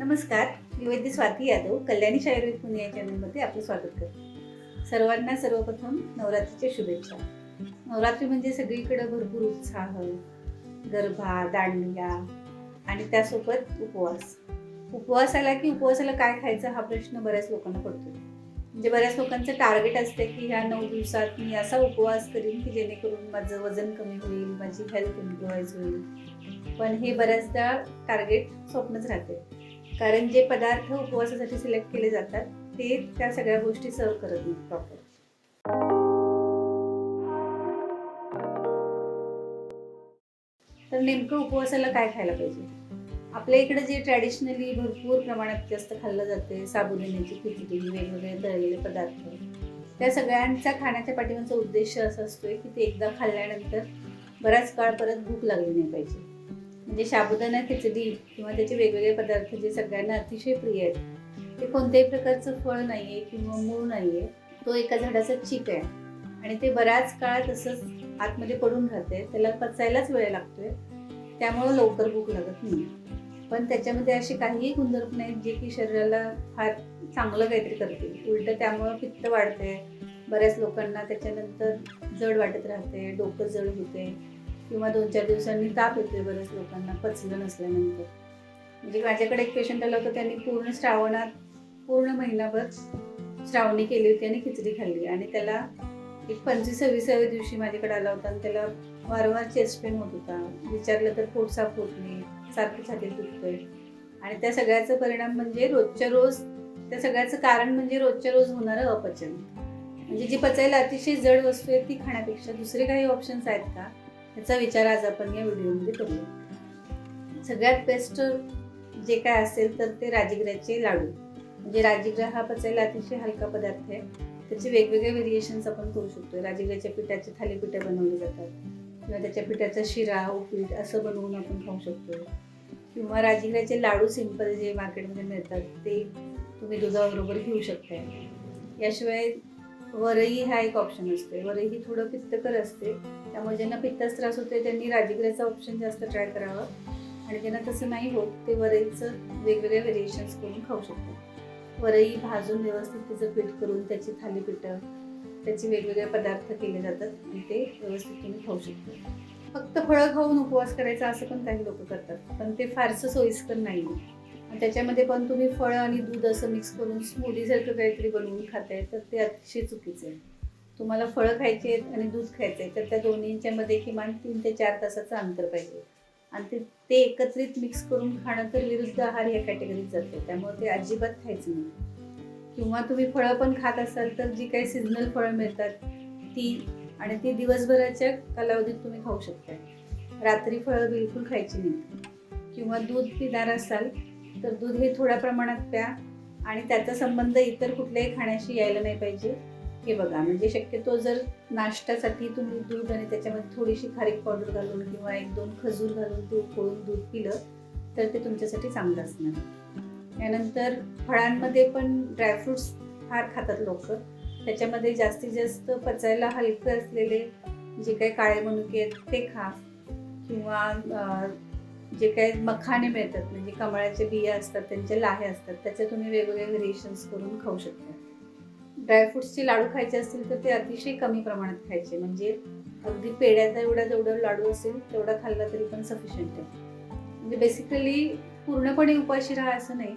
नमस्कार मी वैद्य स्वाती यादव कल्याणी आयुर्वेद पुणे या चॅनलमध्ये आपलं स्वागत करते. सर्वांना सर्वप्रथम नवरात्रीच्या शुभेच्छा. नवरात्री म्हणजे सगळीकडे भरपूर उत्साह गरबा दांडिया आणि त्यासोबत उपवास. उपवास आला की उपवासाला काय खायचं हा प्रश्न बऱ्याच लोकांना पडतो. म्हणजे बऱ्याच लोकांचं टार्गेट असते की ह्या नऊ दिवसात मी असा उपवास करीन की जेणेकरून माझं वजन कमी होईल माझी हेल्थ इम्प्रुव्हाइज होईल. पण हे बऱ्याचदा टार्गेट स्वप्नच राहते. कारण जे पदार्थ उपवासासाठी सिलेक्ट केले जातात ते त्या सगळ्या गोष्टी सर्व करत नाही प्रॉपर तर नेमकं उपवासाला काय खायला पाहिजे? आपल्या इकडे जे ट्रॅडिशनली भरपूर प्रमाणात जास्त खाल्लं जाते साबुदाण्याची खिचडी वेगवेगळे तळलेले पदार्थ त्या सगळ्यांचा खाण्याच्या पाठीमागचा उद्देश असा असतोय की ते एकदा खाल्ल्यानंतर बराच काळ परत भूक लागली नाही पाहिजे. म्हणजे साबुदाणा खिचडी किंवा त्याचे वेगवेगळे पदार्थ जे सगळ्यांना अतिशय प्रिय आहेत ते कोणत्याही प्रकारचं फळ नाही आहे किंवा मूळ नाही आहे तो एका झाडाचा चीक आहे आणि ते बऱ्याच काळ तसंच आतमध्ये पडून राहते. त्याला पचायलाच वेळ लागतोय. त्यामुळं लवकर भूक लागत नाही पण त्याच्यामध्ये असे काहीही गुणधर्म नाहीत जे की शरीराला फार चांगलं काहीतरी करते उलटं त्यामुळं पित्त वाढते बऱ्याच लोकांना त्याच्यानंतर जड वाटत राहते डोकं जड होते. किंवा दोन चार दिवसांनी ताप येतोय बऱ्याच लोकांना पचलं नसल्यानंतर. म्हणजे माझ्याकडे एक पेशंट आला होता त्यांनी पूर्ण श्रावणात पूर्ण महिनाभर श्रावणी केली होती आणि खिचडी खाल्ली. आणि त्याला एक पंचवीस सव्वीसाव्या दिवशी माझ्याकडे आला होता आणि त्याला वारंवार चेस्ट पेन होत होता. विचारलं तर पोट साफ होत नाही सारखं छातीत दुखतोय. आणि त्या सगळ्याचा परिणाम म्हणजे रोजच्या रोज त्या सगळ्याचं कारण म्हणजे रोजच्या रोज होणारं अपचन. म्हणजे जी पचायला अतिशय जड वस्तू आहे ती खाण्यापेक्षा दुसरे काही ऑप्शन्स आहेत का? याचा विचार आज आपण या व्हिडिओमध्ये करूया. सगळ्यात बेस्ट जे काय असेल तर ते राजगिऱ्याचे लाडू. म्हणजे राजगिरा हा पचायला अतिशय हलका पदार्थ आहे. त्याचे वेगवेगळे व्हेरिएशन्स आपण करू शकतो. राजगिऱ्याच्या पिठाचे थालीपिठं बनवले जातात. किंवा त्याच्या पिठाचा शिरा उपीठ असं बनवून आपण खाऊ शकतो. किंवा राजगिऱ्याचे लाडू सिंपल जे मार्केटमध्ये मिळतात ते तुम्ही दुधाबरोबर घेऊ शकता याशिवाय वरई हा एक ऑप्शन असतो वरई ही थोडं पित्तकर असते. त्यामुळे ज्यांना पित्ताचा त्रास होतो त्यांनी राजगिऱ्याचा ऑप्शन जास्त ट्राय करावा. आणि ज्यांना तसं नाही होत ते वरईचं वेगवेगळे व्हेरिएशन्स करून खाऊ शकतात. वरई भाजून व्यवस्थित तिचं पीठ करून त्याची थालीपीठं त्याचे वेगवेगळे पदार्थ केले जातात आणि ते व्यवस्थित तुम्ही खाऊ शकता. फक्त फळं खाऊन उपवास करायचा असं पण काही लोक करतात. पण ते फारसं सोयीस्कर नाही आहे त्याच्यामध्ये पण तुम्ही फळं आणि दूध असं मिक्स करून स्मूदीसारखं काहीतरी बनवून खाताय तर ते अतिशय चुकीचं आहे. तुम्हाला फळं खायची आहेत आणि दूध खायचं आहे तर त्या दोन्हींच्यामध्ये किमान तीन ते चार तासाचं अंतर पाहिजे. आणि ते ते एकत्रित मिक्स करून खाणं तर विरुद्ध आहार या कॅटेगरीत जातं त्यामुळे ते अजिबात खायचं नाही. किंवा तुम्ही फळं पण खात असाल तर जी काही सिजनल फळं मिळतात ती आणि ती दिवसभराच्या कालावधीत तुम्ही खाऊ शकता. रात्री फळं बिलकुल खायची नाही. किंवा दूध पिणार असाल तर दूध हे थोड्या प्रमाणात प्या आणि त्याचा संबंध इतर कुठल्याही खाण्याशी यायला नाही पाहिजे. हे बघा म्हणजे शक्यतो जर नाश्त्यासाठी तुम्ही दूध आणि त्याच्यामध्ये थोडीशी खारीक पावडर घालून किंवा एक दोन खजूर घालून ते उकळून दूध पिलं तर ते तुमच्यासाठी चांगलं असणार. यानंतर फळांमध्ये पण ड्रायफ्रुट्स फार खातात लोक. त्याच्यामध्ये जास्तीत जास्त पचायला हलकं असलेले जे काही काळे मनुके आहेत ते खा. किंवा जे काही मखाने मिळतात म्हणजे कमळाचे बिया असतात त्यांचे लाहे असतात त्याचे तुम्ही वेगवेगळे व्हेरिएशन्स करून खाऊ शकता. ड्रायफ्रुट्सचे लाडू खायचे असतील तर ते अतिशय कमी प्रमाणात खायचे. म्हणजे अगदी पेड्याचा एवढा जेवढा लाडू असेल तेवढा खाल्ला तरी पण सफिशियंट आहे. म्हणजे बेसिकली पूर्णपणे उपाशी राहा असं नाही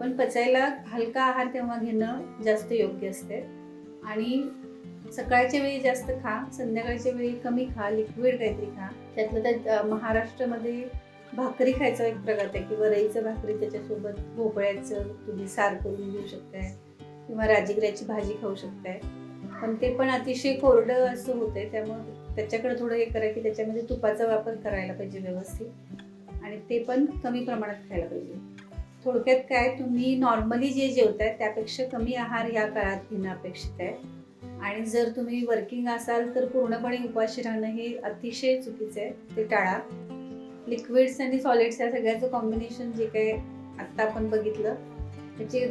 पण पचायला हलका आहार तेव्हा घेणं जास्त योग्य असते. आणि सकाळच्या वेळी जास्त खा संध्याकाळच्या वेळी कमी खा लिक्विड काहीतरी खा. त्यातलं त्यात महाराष्ट्रामध्ये भाकरी खायचा एक प्रकार आहे किंवा रईचं भाकरी त्याच्यासोबत भोपळ्याचं तुम्ही सार करून घेऊ शकताय किंवा राजगिऱ्याची भाजी खाऊ शकताय. पण ते पण अतिशय कोरडं असं होतंय त्यामुळे त्याच्याकडे थोडं हे करा की त्याच्यामध्ये तुपाचा वापर करायला पाहिजे व्यवस्थित. आणि ते पण कमी प्रमाणात खायला पाहिजे. थोडक्यात काय तुम्ही नॉर्मली जे जेवताय त्यापेक्षा कमी आहार या काळात घेणं अपेक्षित आहे. आणि जर तुम्ही वर्किंग असाल तर पूर्णपणे उपाशी राहणं हे अतिशय चुकीचं आहे ते टाळा. लिक्विड्स आणि सॉलिड्स या सगळ्याचं कॉम्बिनेशन जे काही आत्ता आपण बघितलं त्याचे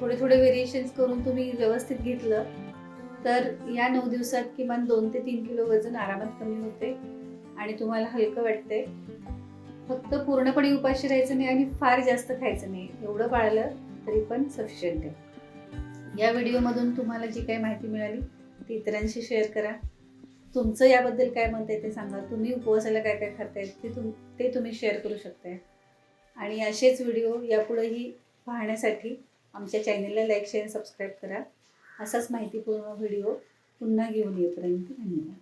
थोडे थोडे व्हेरिएशन्स करून तुम्ही व्यवस्थित घेतलं तर या नऊ दिवसात किमान दोन ते तीन किलो वजन आरामात कमी होते आणि तुम्हाला हलकं वाटते फक्त पूर्णपणे उपाशी राहायचं नाही आणि फार जास्त खायचं नाही. एवढं पाळलं तरी पण सफिशियंट आहे. या व्हिडिओमधून तुम्हाला जी काही माहिती मिळाली ती इतरांशी शेअर करा. तुमचं याबद्दल काय मत आहे ते सांगा. तुम्ही उपवासाला काय काय खाताय ते तुम ते तुम्ही शेअर करू शकताय. आणि असेच व्हिडिओ यापुढेही पाहण्यासाठी आमच्या चॅनेलला लाईक शेअर सबस्क्राईब करा. असाच माहितीपूर्ण व्हिडिओ पुन्हा घेऊन येईपर्यंत धन्यवाद.